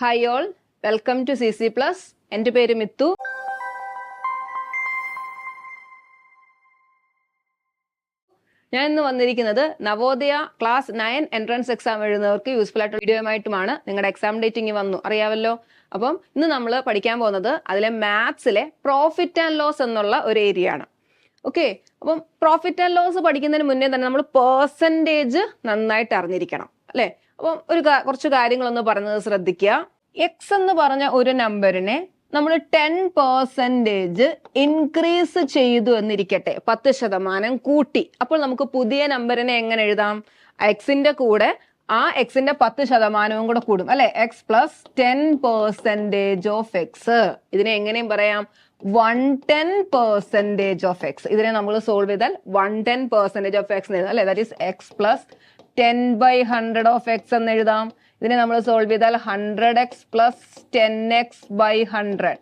Hi all welcome to C C plus എന്റെ പേര് മിത്തു. ഞാൻ ഇന്ന് വന്നിരിക്കുന്നത് Navodaya class nine entrance exam എഴുതുന്നവർക്ക് useful ആയിട്ടുള്ള വീഡിയോയുമായിട്ടുമാണ്. നിങ്ങളുടെ എക്സാം ഡേറ്റ് ഡേറ്റിംഗ് വന്നു. അറിയാമല്ലോ അപ്പം ഇന്ന് നമ്മൾ പഠിക്കാൻ പോകുന്നത് അതിലെ മാത്സിലെ പ്രോഫിറ്റ് ആൻഡ് ലോസ് എന്നുള്ള ഒരു ഏരിയ ആണ്. ഓക്കെ അപ്പം പ്രോഫിറ്റ് ആൻഡ് ലോസ് പഠിക്കുന്നതിന് മുന്നേ തന്നെ നമ്മൾ പേഴ്സന്റേജ് നന്നായിട്ട് അറിഞ്ഞിരിക്കണം. അല്ലെ? അപ്പം ഒരു കുറച്ച് കാര്യങ്ങളൊന്ന് പറഞ്ഞത് ശ്രദ്ധിക്കുക. എക്സ് എന്ന് പറഞ്ഞ ഒരു നമ്പറിനെ നമ്മൾ ടെൻ പെർസെന്റേജ് ഇൻക്രീസ് ചെയ്തു എന്നിരിക്കട്ടെ. പത്ത് ശതമാനം കൂട്ടി. അപ്പോൾ നമുക്ക് പുതിയ നമ്പറിനെ എങ്ങനെ എഴുതാം? എക്സിന്റെ കൂടെ ആ എക്സിന്റെ പത്ത് ശതമാനവും കൂടെ കൂടും. അല്ലെ? X plus ten percentage of X ഇതിനെ എങ്ങനെയും പറയാം. One ten percentage of X ഇതിനെ നമ്മൾ സോൾവ് ചെയ്താൽ one ten percentage of X അല്ലെ? That is X plus ten by hundred of X എന്ന് എഴുതാം. ഇതിനെ നമ്മൾ സോൾവ് ചെയ്താൽ hundred X plus ten X by hundred.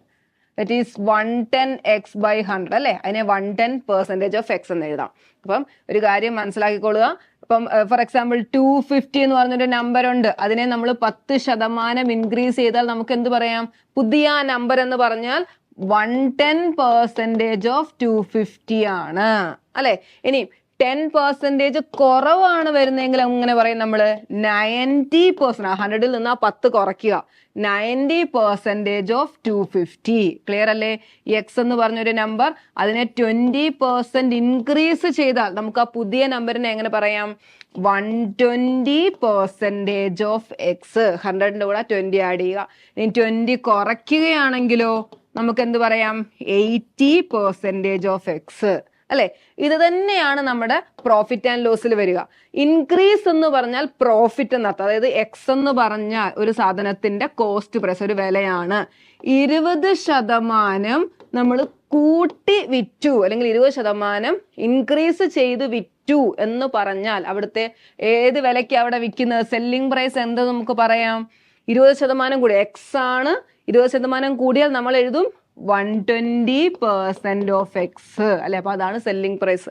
That is one ten X by hundred അല്ലേ? അതിനെ one ten percentage of X എന്ന് എഴുതാം. അപ്പം ഒരു കാര്യം മനസ്സിലാക്കിക്കൊള്ളുക ഇപ്പം ഫോർ എക്സാമ്പിൾ ടു ഫിഫ്റ്റി എന്ന് പറഞ്ഞൊരു നമ്പർ ഉണ്ട്. അതിനെ നമ്മൾ പത്ത് ശതമാനം ഇൻക്രീസ് ചെയ്താൽ നമുക്ക് എന്ത് പറയാം? പുതിയ നമ്പർ എന്ന് പറഞ്ഞാൽ one ten percentage of two fifty ആണ്. അല്ലെ? ഇനി ടെൻ പെർസെന്റേജ് കുറവാണ് വരുന്നതെങ്കിൽ അങ്ങനെ പറയും നമ്മൾ നയന്റി പെർസെന്റ് ഹൺഡ്രഡിൽ നിന്ന് ആ പത്ത് കുറയ്ക്കുക. Ninety percentage of two fifty clear അല്ലേ? എക്സ് എന്ന് പറഞ്ഞൊരു നമ്പർ അതിനെ ട്വന്റി പെർസെന്റ് ഇൻക്രീസ് ചെയ്താൽ നമുക്ക് ആ പുതിയ നമ്പറിനെ എങ്ങനെ പറയാം? One twenty percentage of X ഹൺഡ്രഡിന്റെ കൂടെ ട്വന്റി ആഡ് ചെയ്യുക. ഇനി ട്വന്റി കുറയ്ക്കുകയാണെങ്കിലോ നമുക്ക് എന്ത് പറയാം? എയ്റ്റി പെർസെന്റേജ് ഓഫ് എക്സ് അല്ലെ? ഇത് തന്നെയാണ് നമ്മുടെ പ്രോഫിറ്റ് ആൻഡ് ലോസിൽ വരിക. ഇൻക്രീസ് എന്ന് പറഞ്ഞാൽ പ്രോഫിറ്റ് എന്നർത്ഥം. അതായത് എക്സ് എന്ന് പറഞ്ഞാൽ ഒരു സാധനത്തിന്റെ കോസ്റ്റ് പ്രൈസ് ഒരു വിലയാണ്. ഇരുപത് ശതമാനം നമ്മൾ കൂട്ടി വിറ്റു അല്ലെങ്കിൽ ഇരുപത് ശതമാനം ഇൻക്രീസ് ചെയ്ത് വിറ്റു എന്ന് പറഞ്ഞാൽ അവിടുത്തെ ഏത് വിലയ്ക്ക് അവിടെ വിൽക്കുന്നത്? സെല്ലിംഗ് പ്രൈസ് എന്താ നമുക്ക് പറയാം? ഇരുപത് ശതമാനം കൂടി. എക്സ് ആണ് ഇരുപത് ശതമാനം കൂടിയാൽ നമ്മൾ എഴുതും one twenty percent of X അല്ലെ അപ്പോൾ അതാണ് സെല്ലിംഗ് പ്രൈസ്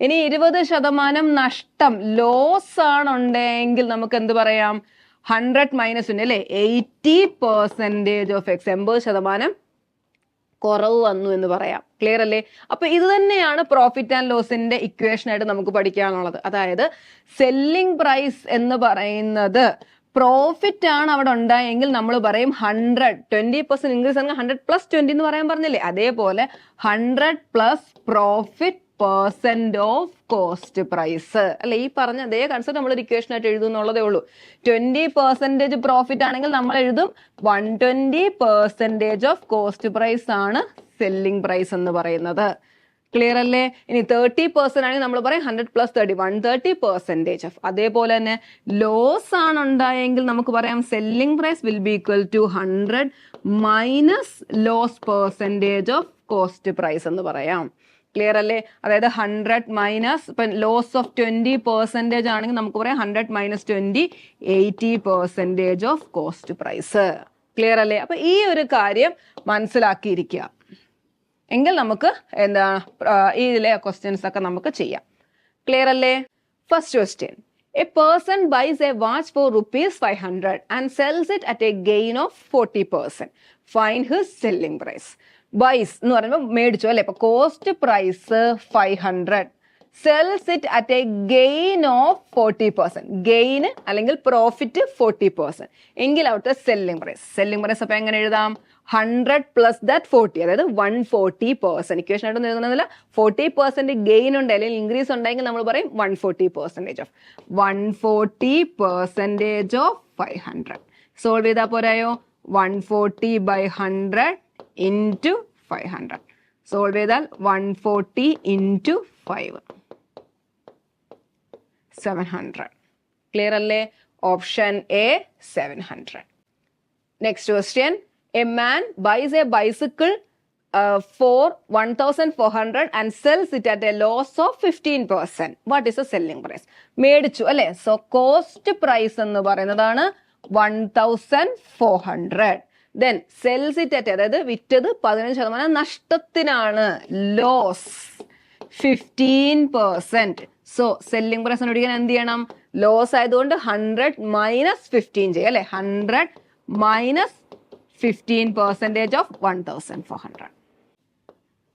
ഇനി ഇരുപത് ശതമാനം നഷ്ടം ലോസ് ആണുണ്ടെങ്കിൽ നമുക്ക് എന്ത് പറയാം? ഹൺഡ്രഡ് മൈനസ് ഉണ്ട് അല്ലെ എയ്റ്റി പെർസെന്റേജ് ഓഫ് എക്സ് എൺപത് ശതമാനം കുറവ് വന്നു എന്ന് പറയാം. ക്ലിയർ അല്ലേ? അപ്പൊ ഇത് തന്നെയാണ് പ്രോഫിറ്റ് ആൻഡ് ലോസിന്റെ ഇക്വേഷൻ ആയിട്ട് നമുക്ക് പഠിക്കാനുള്ളത്. അതായത് സെല്ലിംഗ് പ്രൈസ് എന്ന് പറയുന്നത് പ്രോഫിറ്റ് ആണ് അവിടെ ഉണ്ടായെങ്കിൽ നമ്മൾ പറയും ഹൺഡ്രഡ് ട്വന്റി പെർസെന്റ് ഇൻക്രീസ് ആണെങ്കിൽ ഹൺഡ്രഡ് പ്ലസ് ട്വന്റി എന്ന് പറയാൻ പറഞ്ഞില്ലേ? അതേപോലെ hundred plus profit percent of cost price അല്ലെ ഈ പറഞ്ഞ അതേ കൺസെപ്റ്റ് നമ്മൾ ഒരു ഇക്വേഷൻ ആയിട്ട് എഴുതുന്നുള്ളതേ ഉള്ളൂ. ട്വന്റി പെർസെന്റേജ് പ്രോഫിറ്റ് ആണെങ്കിൽ നമ്മൾ എഴുതും one twenty percentage of cost price ആണ് സെല്ലിംഗ് പ്രൈസ് എന്ന് പറയുന്നത്. ക്ലിയർ അല്ലേ? ഇനി തേർട്ടി പെർസെന്റ് ആണെങ്കിൽ നമ്മൾ പറയും hundred plus thirty one thirty percentage of അതേപോലെ തന്നെ ലോസ് ആണ് ഉണ്ടായെങ്കിൽ നമുക്ക് പറയാം selling price will be equal to hundred minus loss percentage of cost price എന്ന് പറയാം. ക്ലിയർ അല്ലേ? അതായത് ഹൺഡ്രഡ് മൈനസ് ഇപ്പം ലോസ് ഓഫ് ട്വന്റി പെർസെന്റേജ് ആണെങ്കിൽ നമുക്ക് പറയാം hundred minus twenty eighty percentage of cost price clear അല്ലേ? അപ്പൊ ഈ ഒരു കാര്യം മനസ്സിലാക്കിയിരിക്കുക. എങ്കിൽ നമുക്ക് എന്താ ഇതിലെ ക്വസ്റ്റ്യൻസ് ഒക്കെ നമുക്ക് ചെയ്യാം. ക്ലിയർ അല്ലേ? First question a person buys a watch for rupees five hundred and sells it at a gain of forty percent find his selling price buys എന്ന് പറയുമ്പോൾ മേടിച്ചു അല്ലെ? ഇപ്പൊ cost price five hundred sells it at a gain of forty percent gain അല്ലെങ്കിൽ profit forty percent എങ്കിൽ അവിടുത്തെ selling price selling price അപ്പൊ എങ്ങനെ എഴുതാം? ഹൺഡ്രഡ് പ്ലസ് ദാറ്റ് ഫോർട്ടി അതായത് വൺ ഫോർട്ടി പെർസെന്റ് ഇക്വേഷൻ ആയിട്ട് എഴുതുന്നതില്ല. ഫോർട്ടി പെർസെന്റ് ഗെയിൻ ഉണ്ട് അല്ലെങ്കിൽ ഇൻക്രീസ് ഉണ്ടെങ്കിൽ നമ്മൾ പറയും one forty percentage of one forty percentage of five hundred solve ചെയ്താൽ പോരായോ? One forty by hundred into five hundred solve ചെയ്താൽ one forty into five seven hundred clear അല്ലേ? Option A seven hundred next question a man buys a bicycle for one thousand four hundred and sells it at a loss of fifteen percent what is a selling price മേടിച്ചു അല്ലെ? So cost price എന്ന് പറയുന്നതാണ് one thousand four hundred then sells it at അതായത് വിറ്റത് പതിനഞ്ച് ശതമാനം നഷ്ടത്തിനാണ്. Loss fifteen percent so selling price കണ്ടുപിടിക്കാൻ എന്ത് ചെയ്യണം? ലോസ് ആയതുകൊണ്ട് ഹൺഡ്രഡ് മൈനസ് ഫിഫ്റ്റീൻ ചെയ്യുക അല്ലെ? Hundred minus fifteen percentage of one thousand four hundred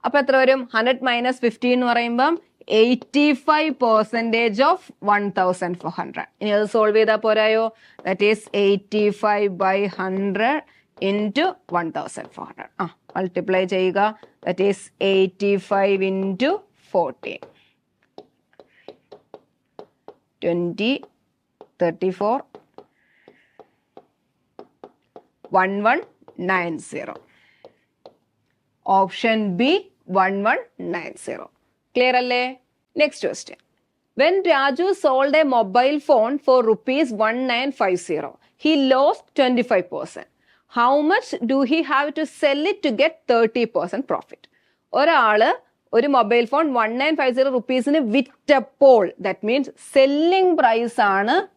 അപ്പൊ എത്ര വരും? ഹൺഡ്രഡ് മൈനസ് ഫിഫ്റ്റീൻ എന്ന് പറയുമ്പം eighty five percentage of one thousand four hundred ഇനി അത് സോൾവ് ചെയ്താൽ പോരായോ? That is eighty five by hundred into one thousand four hundred ആ multiply ചെയ്യുക. That is eighty five into fourteen twenty thirty four one one nine zero option B one one nine zero clear അല്ലേ next question when Raju sold a mobile phone for rupees one nine five zero he lost twenty five percent how much do he have to sell it to get thirty percent profit ഒരാള് ഒരു mobile phone one nine five zero റുപ്പീസിന് വിറ്റപ്പോൾ that means selling price ആണ്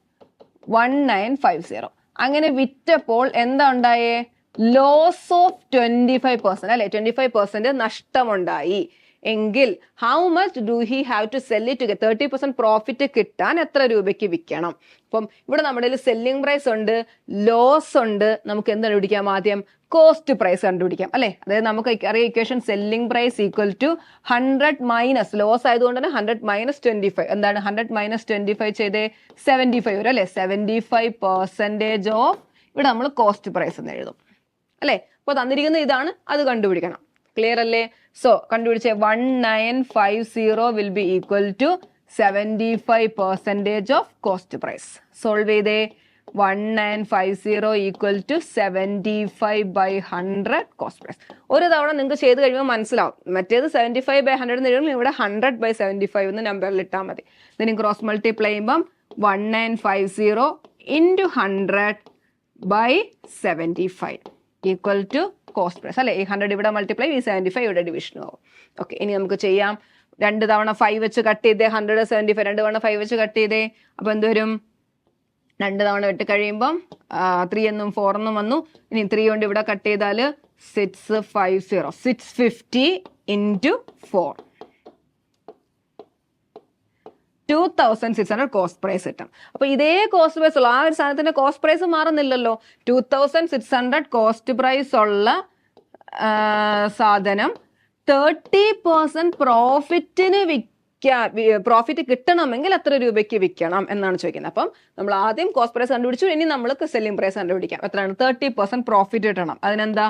one nine five zero അങ്ങനെ വിറ്റപ്പോൾ എന്താ ഉണ്ടായേ? Loss of twenty five percent അല്ലെ? Twenty five percent നഷ്ടമുണ്ടായി. എങ്കിൽ how much do he have to sell it thirty percent profit കിട്ടാൻ എത്ര രൂപയ്ക്ക് വിൽക്കണം? അപ്പം ഇവിടെ നമ്മുടെ സെല്ലിംഗ് പ്രൈസ് ഉണ്ട് ലോസ് ഉണ്ട്. നമുക്ക് എന്ത് കണ്ടുപിടിക്കാം ആദ്യം? കോസ്റ്റ് പ്രൈസ് കണ്ടുപിടിക്കാം അല്ലെ? അതായത് നമുക്ക് അറിയാം equation selling price equal to hundred minus loss ആയതുകൊണ്ട് തന്നെ ഹൺഡ്രഡ് മൈനസ് ട്വന്റി ഫൈവ് എന്താണ് ഹൺഡ്രഡ് മൈനസ് ട്വന്റി ഫൈവ് ചെയ്തേ? സെവന്റി ഫൈവ് വരും അല്ലെ? സെവന്റി ഫൈവ് പെർസെന്റേജ് ഓഫ് ഇവിടെ നമ്മൾ കോസ്റ്റ് പ്രൈസ് എന്ന് എഴുതും അല്ലെ? അപ്പോൾ തന്നിരിക്കുന്ന ഇതാണ് അത് കണ്ടുപിടിക്കണം. ക്ലിയർ അല്ലേ? സോ കണ്ടുപിടിച്ച one nine five zero will be equal to seventy five percentage of cost price solve ചെയ്തേ. One nine five zero equal to seventy five by hundred cost price ഒരു തവണ നിങ്ങൾക്ക് ചെയ്ത് കഴിയുമ്പോൾ മനസ്സിലാവും. മറ്റേത് സെവന്റി ഫൈവ് ബൈ ഹൺഡ്രഡ് എന്ന് എഴുതുമ്പോൾ ഇവിടെ ഹൺഡ്രഡ് ബൈ സെവന്റി ഫൈവ് എന്ന് നമ്പറിൽ ഇട്ടാൽ മതി. ഇതിന് ക്രോസ് മൾട്ടിപ്ലൈ ചെയ്യുമ്പം one nine five zero into hundred by seventy five equal to cost price അല്ലേ? ഈ ഹൺഡ്രഡ് ഇവിടെ മൾട്ടിപ്ലൈ ഈ സെവന്റി ഫൈവ് ഇവിടെ ഡിവിഷനും ആവും. ഓക്കെ ഇനി നമുക്ക് ചെയ്യാം. രണ്ട് തവണ ഫൈവ് വെച്ച് കട്ട് ചെയ്തേ ഹൺഡ്രഡ് സെവന്റി ഫൈവ് രണ്ട് തവണ ഫൈവ് വെച്ച് കട്ട് ചെയ്തേ അപ്പോൾ എന്ത് വരും? രണ്ട് തവണ വെട്ടി കഴിയുമ്പം ത്രീ എന്നും ഫോർ എന്നും വന്നു. ഇനി ത്രീ കൊണ്ട് ഇവിടെ കട്ട് ചെയ്താൽ six five zero six fifty into four two thousand six hundred cost price കിട്ടും. അപ്പൊ ഇതേ കോസ്റ്റ് പ്രൈസ് ഉള്ള ആ ഒരു സാധനത്തിന്റെ cost price മാറുന്നില്ലല്ലോ. Two thousand six hundred cost price ഉള്ള സാധനം തേർട്ടി പെർസെന്റ് പ്രോഫിറ്റിന് വിൽക്കാൻ പ്രോഫിറ്റ് കിട്ടണമെങ്കിൽ എത്ര രൂപയ്ക്ക് വിൽക്കണം എന്നാണ് ചോദിക്കുന്നത്. അപ്പം നമ്മൾ ആദ്യം കോസ്റ്റ് പ്രൈസ് കണ്ടുപിടിച്ചു ഇനി നമ്മൾ സെല്ലിംഗ് പ്രൈസ് കണ്ടുപിടിക്കാം. എത്രയാണ്? തേർട്ടി പെർസെന്റ് പ്രോഫിറ്റ് കിട്ടണം. അതിനെന്താ?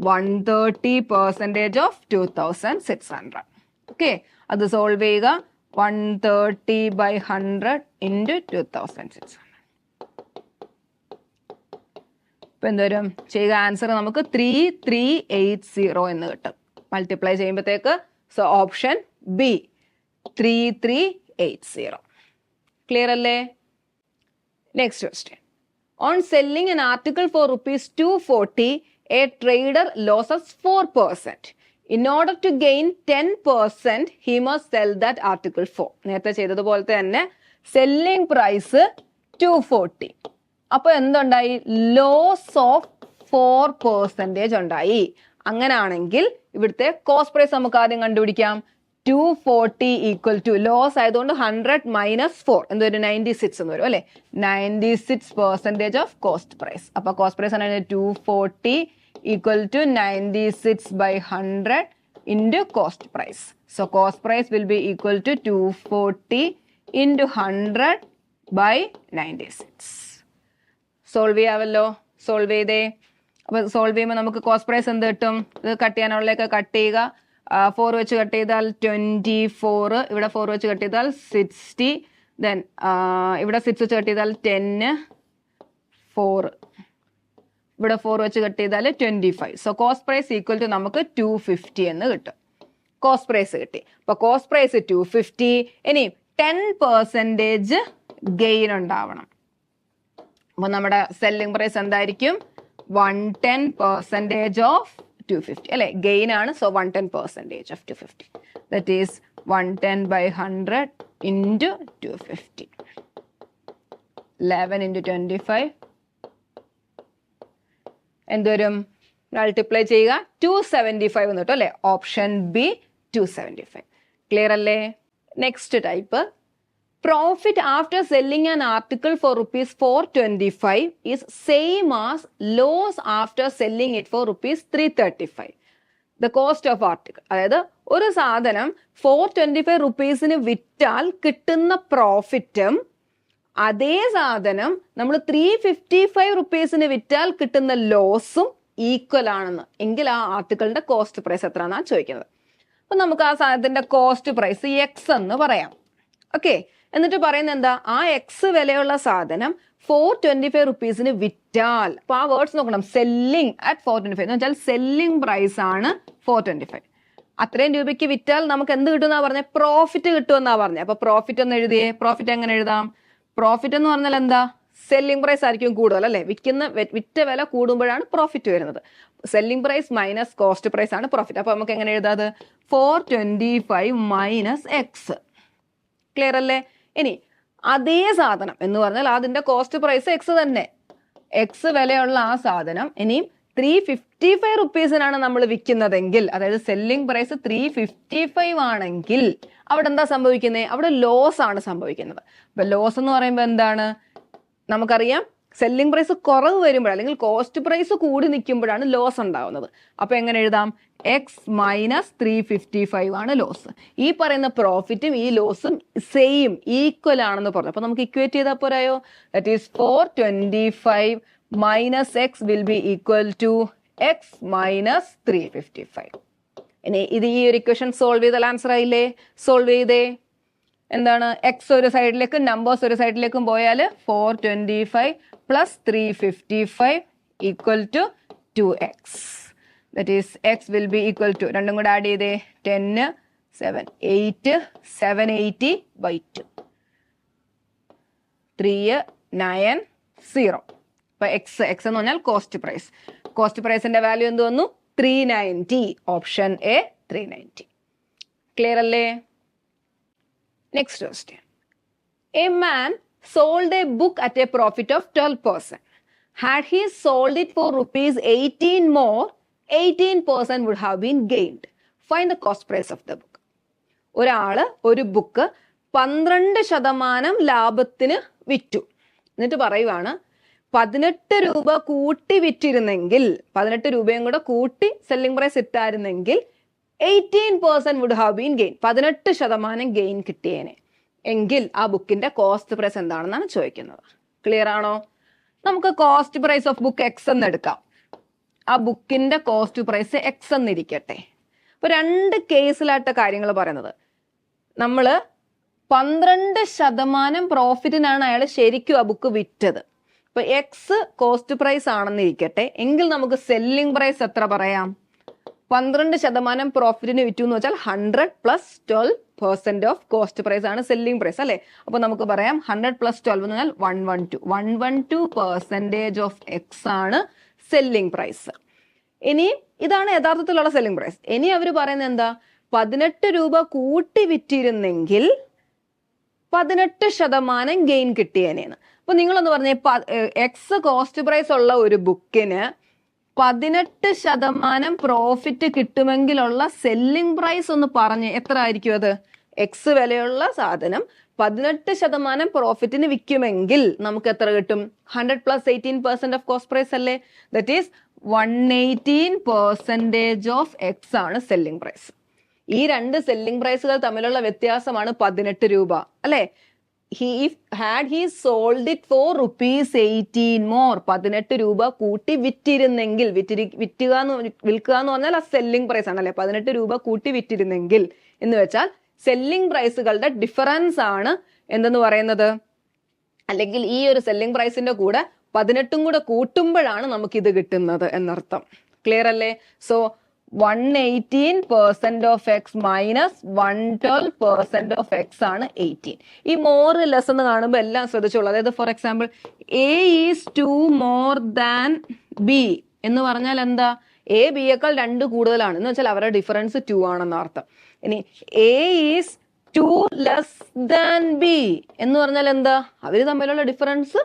One thirty percentage of two thousand six hundred okay അത് സോൾവ് ചെയ്യുക. One thirty by hundred into two thousand six hundred ഇപ്പൊ എന്തോരും ചെയ്യുക ആൻസർ നമുക്ക് ത്രീ ത്രീ എയ്റ്റ് സീറോ എന്ന് കിട്ടും. മൾട്ടിപ്ലൈ ചെയ്യുമ്പോഴത്തേക്ക് so option B three three eight zero clear അല്ലേ? Next question on selling an article for rupees two forty a trader losses four percent in order to gain ten percent he must sell that article for നേരത്തെ ചെയ്തതുപോലെ തന്നെ selling price to forty അപ്പൊ എന്തുണ്ടായി? Loss of four percentage ഉണ്ടായി. അങ്ങനാണെങ്കിൽ ഇവിടുത്തെ cost price നമുക്ക് ആദ്യം കണ്ടുപിടിക്കാം. Two forty equal to loss ആയതുകൊണ്ട് ഹൺഡ്രഡ് മൈനസ് ഫോർ എന്ത് വരും? നയന്റി സിക്സ് എന്ന് വരും അല്ലെ? Ninety six percentage of cost price അപ്പൊ കോസ്റ്റ് പ്രൈസ് ആണ് two forty six by hundred into cost price so cost price will be equal to two forty into hundred by ninety six solve ചെയ്യാമല്ലോ solve ചെയ്തേ. അപ്പോൾ solve ചെയ്യുമ്പോൾ നമുക്ക് cost price എന്ത് കിട്ടും? ഇത് കട്ട് ചെയ്യാനുള്ളതൊക്കെ കട്ട് ചെയ്യുക. ഫോർ വെച്ച് കട്ട് ചെയ്താൽ ട്വന്റി ഫോർ ഇവിടെ ഫോർ വെച്ച് കട്ട് ചെയ്താൽ സിക്സ്റ്റി ദെൻ ഇവിടെ സിക്സ് വെച്ച് കട്ട് ചെയ്താൽ ടെന്ന് ഫോർ ഇവിടെ ഫോർ വെച്ച് കട്ട് ചെയ്താൽ twenty five so cost price equal to നമുക്ക് ടു ഫിഫ്റ്റി എന്ന് കിട്ടും. കോസ്റ്റ് പ്രൈസ് കിട്ടി. അപ്പൊ കോസ്റ്റ് പ്രൈസ് ടു ഫിഫ്റ്റി ഇനി ടെൻ പെർസെന്റേജ് ഗെയിൻ ഉണ്ടാവണം. അപ്പൊ നമ്മുടെ സെല്ലിംഗ് പ്രൈസ് എന്തായിരിക്കും? One ten percentage of two fifty അല്ലെ? ഗെയിൻ ആണ്. So one ten percentage of two fifty that is one ten by hundred into two fifty eleven into twenty five എന്തോരും multiply ചെയ്യുക. Two seventy five എന്ന് അല്ലേ? Option B two seventy five clear അല്ലേ? Next type profit after selling an article for rupees four twenty five is same as loss after selling it for rupees three thirty five the cost of article അതായത് ഒരു സാധനം four twenty five റുപ്പീസിന് വിറ്റാൽ കിട്ടുന്ന പ്രോഫിറ്റും അതേ സാധനം നമ്മൾ three fifty five റുപ്പീസിന് വിറ്റാൽ കിട്ടുന്ന ലോസും ഈക്വൽ ആണെന്ന്. എങ്കിൽ ആ ആർട്ടിക്കിളിന്റെ കോസ്റ്റ് പ്രൈസ് എത്ര എന്നാണ് ചോദിക്കുന്നത്. അപ്പൊ നമുക്ക് ആ സാധനത്തിന്റെ കോസ്റ്റ് പ്രൈസ് എക്സ് എന്ന് പറയാം. ഓക്കെ എന്നിട്ട് പറയുന്നത് എന്താ? ആ എക്സ് വിലയുള്ള സാധനം ഫോർ ട്വന്റി ഫൈവ് റുപ്പീസിന് വിറ്റാൽ അപ്പൊ ആ വേർഡ്സ് നോക്കണം. Selling at four twenty five എന്ന് വെച്ചാൽ സെല്ലിംഗ് പ്രൈസ് ആണ് ഫോർ ട്വന്റി ഫൈവ് അത്രയും രൂപയ്ക്ക് വിറ്റാൽ നമുക്ക് എന്ത് കിട്ടുമെന്നാ പറഞ്ഞത് പ്രോഫിറ്റ് കിട്ടുമെന്നാ പറഞ്ഞത് അപ്പൊ പ്രോഫിറ്റ് ഒന്ന് എഴുതിയേ. പ്രോഫിറ്റ് എങ്ങനെ എഴുതാം? പ്രോഫിറ്റ് എന്ന് പറഞ്ഞാൽ എന്താ? സെല്ലിംഗ് പ്രൈസ് ആയിരിക്കും കൂടുതൽ അല്ലേ? വിൽക്കുന്ന വിറ്റ വില കൂടുമ്പോഴാണ് പ്രോഫിറ്റ് വരുന്നത്. Selling price minus cost price ആണ് പ്രോഫിറ്റ് അപ്പൊ നമുക്ക് എങ്ങനെ എഴുതാത് four twenty five minus X clear അല്ലേ? ഇനി അതേ സാധനം എന്ന് പറഞ്ഞാൽ അതിന്റെ കോസ്റ്റ് പ്രൈസ് എക്സ് തന്നെ. എക്സ് വിലയുള്ള ആ സാധനം ഇനിയും ത്രീ ഫിഫ്റ്റി ഫൈവ് റുപ്പീസിനാണ് നമ്മൾ വിൽക്കുന്നതെങ്കിൽ അതായത് selling price three fifty five ആണെങ്കിൽ അവിടെ എന്താ സംഭവിക്കുന്നത് അവിടെ ലോസ് ആണ് സംഭവിക്കുന്നത്. അപ്പൊ ലോസ് എന്ന് പറയുമ്പോൾ എന്താണ്? നമുക്കറിയാം സെല്ലിംഗ് പ്രൈസ് കുറവ് വരുമ്പോൾ അല്ലെങ്കിൽ കോസ്റ്റ് പ്രൈസ് കൂടി നിൽക്കുമ്പോഴാണ് ലോസ് ഉണ്ടാവുന്നത്. അപ്പോൾ എങ്ങനെ എഴുതാം? X minus three fifty five ആണ് ലോസ് ഈ പറയുന്ന പ്രോഫിറ്റും ഈ ലോസും സെയിം ഈക്വൽ ആണെന്ന് പറഞ്ഞു. അപ്പൊ നമുക്ക് ഇക്വേറ്റ് ചെയ്താൽ പോരായോ? That is four twenty five minus x will be equal to x minus three fifty five ഇനി ഇത് ഈ ഒരു ഇക്വേഷൻ സോൾവ് ചെയ്താൽ ആൻസർ ആയില്ലേ? സോൾവ് ചെയ്തേ. എന്താണ്? എക്സ് ഒരു സൈഡിലേക്കും നമ്പേഴ്സ് ഒരു സൈഡിലേക്കും പോയാൽ four twenty five plus three fifty five equal to two x that is x will be equal to രണ്ടും കൂടെ ആഡ് ചെയ്തേ. Ten seven eight seven eighty by two three nine zero അപ്പൊ x x എന്ന് പറഞ്ഞാൽ cost price cost പ്രൈസിന്റെ value എന്ത് വന്നു? Three ninety option A three ninety clear അല്ലേ? Next question a man sold a book at a profit of twelve percent had he sold it for rupees eighteen more eighteen percent would have been gained fine the cost price of the book ഒരാൾ ഒരു book പന്ത്രണ്ട് ശതമാനം ലാഭത്തിന് വിറ്റു. എന്നിട്ട് പറയുവാണ് പതിനെട്ട് രൂപ കൂട്ടി വിറ്റിരുന്നെങ്കിൽ പതിനെട്ട് രൂപയും കൂടെ കൂട്ടി selling price ഇട്ടായിരുന്നെങ്കിൽ eighteen percent would have been gain പതിനെട്ട് ശതമാനം ഗെയിൻ കിട്ടിയേനെ. എങ്കിൽ ആ ബുക്കിന്റെ കോസ്റ്റ് പ്രൈസ് എന്താണെന്നാണ് ചോദിക്കുന്നത്. ക്ലിയർ ആണോ? നമുക്ക് cost price of book x എന്ന് എടുക്കാം. ആ ബുക്കിന്റെ കോസ്റ്റ് പ്രൈസ് എക്സ് എന്നിരിക്കട്ടെ. അപ്പൊ രണ്ട് കേസിലായിട്ട് കാര്യങ്ങൾ പറയുന്നത്. നമ്മൾ പന്ത്രണ്ട് ശതമാനം പ്രോഫിറ്റിനാണ് അയാൾ ശരിക്കും ആ ബുക്ക് വിറ്റത്. അപ്പൊ എക്സ് കോസ്റ്റ് പ്രൈസ് ആണെന്നിരിക്കട്ടെ എങ്കിൽ നമുക്ക് സെല്ലിംഗ് പ്രൈസ് എത്ര പറയാം? പന്ത്രണ്ട് ശതമാനം പ്രോഫിറ്റിന് വിറ്റു എന്ന് വെച്ചാൽ hundred plus twelve percent of cost price ആണ് സെല്ലിംഗ് പ്രൈസ് അല്ലെ? അപ്പൊ നമുക്ക് പറയാം ഹൺഡ്രഡ് പ്ലസ് ട്വൽവ് എന്ന് പറഞ്ഞാൽ one one two one one two percentage of x ആണ് സെല്ലിംഗ് പ്രൈസ് ഇനി ഇതാണ് യഥാർത്ഥത്തിലുള്ള സെല്ലിംഗ് പ്രൈസ് ഇനി അവർ പറയുന്നത് എന്താ? പതിനെട്ട് രൂപ കൂട്ടി വിറ്റിരുന്നെങ്കിൽ പതിനെട്ട് ശതമാനം ഗെയിൻ കിട്ടിയേനെന്ന് അപ്പൊ നിങ്ങളൊന്ന് പറഞ്ഞ എക്സ് കോസ്റ്റ് പ്രൈസ് ഉള്ള ഒരു ബുക്കിന് പതിനെട്ട് ശതമാനം പ്രോഫിറ്റ് കിട്ടുമെങ്കിലുള്ള സെല്ലിംഗ് പ്രൈസ് ഒന്ന് പറഞ്ഞ് എത്ര ആയിരിക്കും അത്? എക്സ് വിലയുള്ള സാധനം പതിനെട്ട് ശതമാനം പ്രോഫിറ്റിന് വിൽക്കുമെങ്കിൽ നമുക്ക് എത്ര കിട്ടും? Hundred plus eighteen percent of cost price അല്ലേ? That is one eighteen percentage of x ആണ് സെല്ലിംഗ് പ്രൈസ് ഈ രണ്ട് സെല്ലിംഗ് പ്രൈസുകൾ തമ്മിലുള്ള വ്യത്യാസമാണ് പതിനെട്ട് രൂപ അല്ലെ? He had he sold it for rupees eighteen more പതിനെട്ട് രൂപ കൂട്ടി വിറ്റിരുന്നെങ്കിൽ വിറ്റിരി വിറ്റുക എന്ന് വിൽക്കുക എന്ന് പറഞ്ഞാൽ ആ സെല്ലിംഗ് പ്രൈസ് ആണല്ലേ? പതിനെട്ട് രൂപ കൂട്ടി വിറ്റിരുന്നെങ്കിൽ എന്ന് വെച്ചാൽ സെല്ലിംഗ് പ്രൈസുകളുടെ ഡിഫറൻസ് ആണ് എന്തെന്ന് പറയുന്നത്? അല്ലെങ്കിൽ ഈ ഒരു സെല്ലിംഗ് പ്രൈസിന്റെ കൂടെ പതിനെട്ടും കൂടെ കൂട്ടുമ്പോഴാണ് നമുക്ക് ഇത് കിട്ടുന്നത് എന്നർത്ഥം. ക്ലിയർ അല്ലേ? So one eighteen percent of x minus one twelve percent of x ആണ് എയ്റ്റീൻ ഈ മോർ ലെസ് എന്ന് കാണുമ്പോൾ എല്ലാം ശ്രദ്ധിച്ചോളൂ. അതായത് for example A is two more than B എന്ന് പറഞ്ഞാൽ എന്താ? എ ബിയേക്കാൾ രണ്ട് കൂടുതലാണ്. എന്ന് വെച്ചാൽ അവരുടെ ഡിഫറൻസ് ടു ആണെന്ന് അർത്ഥം. ഇനി A is two less than B എന്ന് പറഞ്ഞാൽ എന്താ? അവർ തമ്മിലുള്ള ഡിഫറൻസ്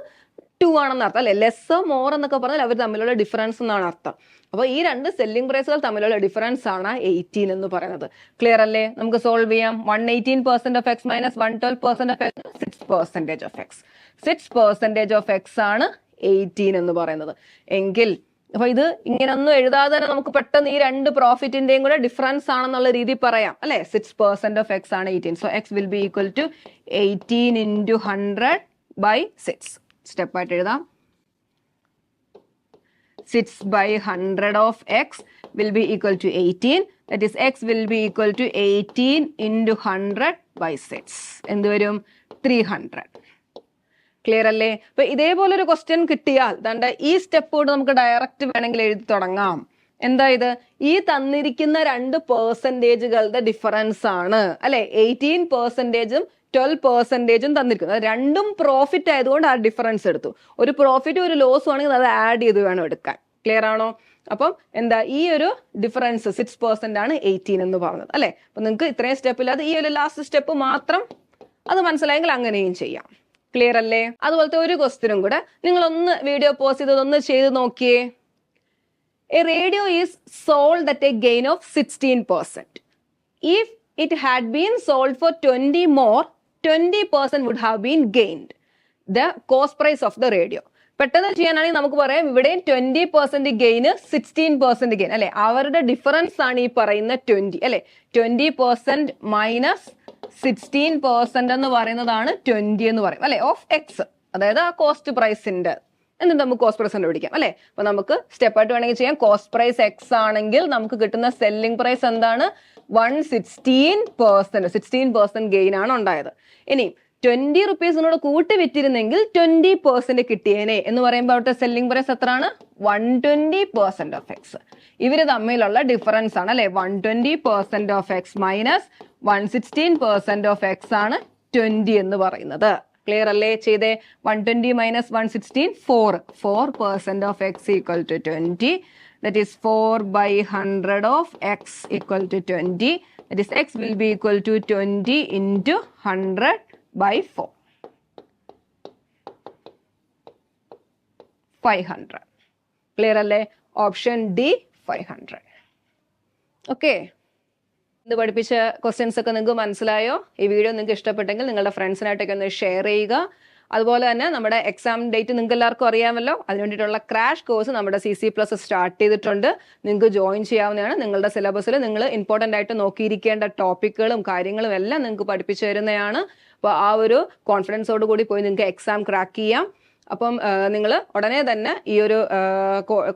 ടു ആണെന്ന് അർത്ഥം അല്ലെ? ലെസ് മോർ എന്നൊക്കെ പറഞ്ഞാൽ അവർ തമ്മിലുള്ള ഡിഫറൻസ് എന്നാണ് അർത്ഥം. അപ്പോൾ ഈ രണ്ട് സെല്ലിംഗ് പ്രൈസുകൾ തമ്മിലുള്ള ഡിഫറൻസ് ആണ് എയ്റ്റീൻ എന്ന് പറയുന്നത്. ക്ലിയർ അല്ലേ? നമുക്ക് സോൾവ് ചെയ്യാം. One eighteen percent of x minus one twelve percent of x six percentage of x six percentage of x ആണ് എയ്റ്റീൻ എന്ന് പറയുന്നത്. എങ്കിൽ അപ്പൊ ഇത് ഇങ്ങനൊന്നും എഴുതാതെ തന്നെ നമുക്ക് പെട്ടെന്ന് ഈ രണ്ട് പ്രോഫിറ്റിന്റെയും കൂടെ ഡിഫറൻസ് ആണെന്നുള്ള രീതി പറയാം അല്ലെ? സിക്സ് പെർസെന്റ് ഓഫ് എക്സ് ആണ് eighteen so x will be equal to eighteen into hundred by six സ്റ്റെപ്പായിട്ട് എഴുതാം. Six by hundred of x will be equal to eighteen that is x will be equal to eighteen into hundred by six എന്ത് വരും? Three hundred clear അല്ലേ? അപ്പൊ ഇതേപോലെ ഒരു question കിട്ടിയാൽ ദാണ്ട ഈ സ്റ്റെപ്പ് കൊണ്ട് നമുക്ക് ഡയറക്റ്റ് വേണമെങ്കിൽ എഴുതി തുടങ്ങാം. എന്താ ഇത്? ഈ തന്നിരിക്കുന്ന രണ്ട് പേഴ്സന്റേജുകളുടെ ഡിഫറൻസ് ആണ്. അല്ലെ? എയ്റ്റീൻ പെർസെന്റേജും ട്വൽവ് പെർസെന്റേജും തന്നിരിക്കുന്നത് രണ്ടും പ്രോഫിറ്റ് ആയതുകൊണ്ട് ആ ഡിഫറൻസ് എടുത്തു. ഒരു പ്രോഫിറ്റ് ഒരു ലോസ് ആണെങ്കിൽ അത് ആഡ് ചെയ്ത് വേണം എടുക്കാൻ. ക്ലിയർ ആണോ? അപ്പം എന്താ ഈ ഒരു ഡിഫറൻസ് സിക്സ് പെർസെന്റ് ആണ് എയ്റ്റീൻ എന്ന് പറഞ്ഞത് അല്ലേ? അപ്പൊ നിങ്ങൾക്ക് ഇത്രയും സ്റ്റെപ്പ് ഇല്ലാതെ ഈ ഒരു ലാസ്റ്റ് സ്റ്റെപ്പ് മാത്രം അത് മനസ്സിലായെങ്കിൽ അങ്ങനെയും ചെയ്യാം. ക്ലിയർ അല്ലേ? അതുപോലത്തെ ഒരു ക്വസ്റ്റിനും കൂടെ നിങ്ങൾ ഒന്ന് വീഡിയോ പോസ് ചെയ്ത് ഒന്ന് ചെയ്ത് നോക്കിയേ. A radio is sold at a gain of sixteen percent if it had been sold for twenty more twenty percent would have been gained the cost price of the radio പെട്ടെന്ന് ചെയ്യാനാണെങ്കിൽ നമുക്ക് പറയാം ഇവിടെയും twenty percent gain sixteen percent gain അല്ലെ? അവരുടെ difference ആണ് ഈ പറയുന്ന ട്വന്റി അല്ലെ? Twenty percent minus sixteen percent എന്ന് പറയുന്നതാണ് ട്വന്റി എന്ന് പറയും. അല്ലെ? ഓഫ് എക്സ് അതായത് ആ കോസ്റ്റ് പ്രൈസിന്റെ എന്നിട്ട് നമുക്ക് കോസ്റ്റ് പ്രൈസ് കണ്ടുപിടിക്കാം അല്ലെ? അപ്പൊ നമുക്ക് സ്റ്റെപ്പ് ആയിട്ട് വേണമെങ്കിൽ ചെയ്യാം. കോസ്റ്റ് പ്രൈസ് എക്സ് ആണെങ്കിൽ നമുക്ക് കിട്ടുന്ന സെല്ലിംഗ് പ്രൈസ് എന്താണ്? One sixteen percent sixteen percent gain ആണ് ഉണ്ടായത്. ഇനി ട്വന്റി റുപ്പീസിനോട് കൂട്ടി വിറ്റിരുന്നെങ്കിൽ ട്വന്റി പെർസെന്റ് കിട്ടിയേനെ എന്ന് പറയുമ്പോൾ അവിടുത്തെ സെല്ലിംഗ് പ്രൈസ് എത്രയാണ്? One twenty percent of x ഇവർ തമ്മിലുള്ള ഡിഫറൻസ് ആണ് അല്ലെ? One twenty percent of x minus one sixteen percent of x ആണ് ട്വന്റി എന്ന് പറയുന്നത്. ക്ലിയർ അല്ലേ? ചെയ്തേ? One twenty minus one sixteen four four percent of x equal to twenty that is four by hundred of x equal to twenty that is x will be equal to twenty into hundred by four five hundred clear അല്ലേ? Option D five hundred okay ഇത് പഠിപ്പിച്ച questions ഒക്കെ നിങ്ങൾക്ക് മനസ്സിലായോ? ഈ video നിങ്ങൾക്ക് ഇഷ്ടപ്പെട്ടെങ്കിൽ നിങ്ങളുടെ ഫ്രണ്ട്സിനായിട്ടൊക്കെ ഒന്ന് ഷെയർ ചെയ്യുക. അതുപോലെ തന്നെ നമ്മുടെ എക്സാം ഡേറ്റ് നിങ്ങൾക്ക് എല്ലാവർക്കും അറിയാമല്ലോ. അതിന് വേണ്ടിയിട്ടുള്ള ക്രാഷ് കോഴ്സ് നമ്മുടെ സി സി പ്ലസ് സ്റ്റാർട്ട് ചെയ്തിട്ടുണ്ട്. നിങ്ങൾക്ക് ജോയിൻ ചെയ്യാവുന്നതാണ്. നിങ്ങളുടെ സിലബസിൽ നിങ്ങൾ ഇമ്പോർട്ടന്റ് ആയിട്ട് നോക്കിയിരിക്കേണ്ട ടോപ്പിക്കുകളും കാര്യങ്ങളും എല്ലാം നിങ്ങൾക്ക് പഠിപ്പിച്ചു തരുന്നതാണ്. അപ്പോൾ ആ ഒരു കോൺഫിഡൻസോട് കൂടി പോയി നിങ്ങൾക്ക് എക്സാം ക്രാക്ക് ചെയ്യാം. അപ്പം നിങ്ങൾ ഉടനെ തന്നെ ഈ ഒരു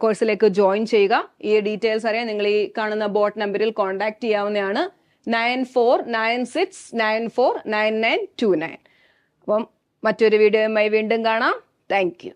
കോഴ്സിലേക്ക് ജോയിൻ ചെയ്യുക. ഈ ഡീറ്റെയിൽസ് അറിയാൻ നിങ്ങൾ ഈ കാണുന്ന ബോട്ട് നമ്പറിൽ കോൺടാക്ട് ചെയ്യാവുന്നതാണ്. Nine four nine six nine four nine nine two nine. അപ്പം മറ്റൊരു വീഡിയോയുമായി വീണ്ടും കാണാം. Thank you.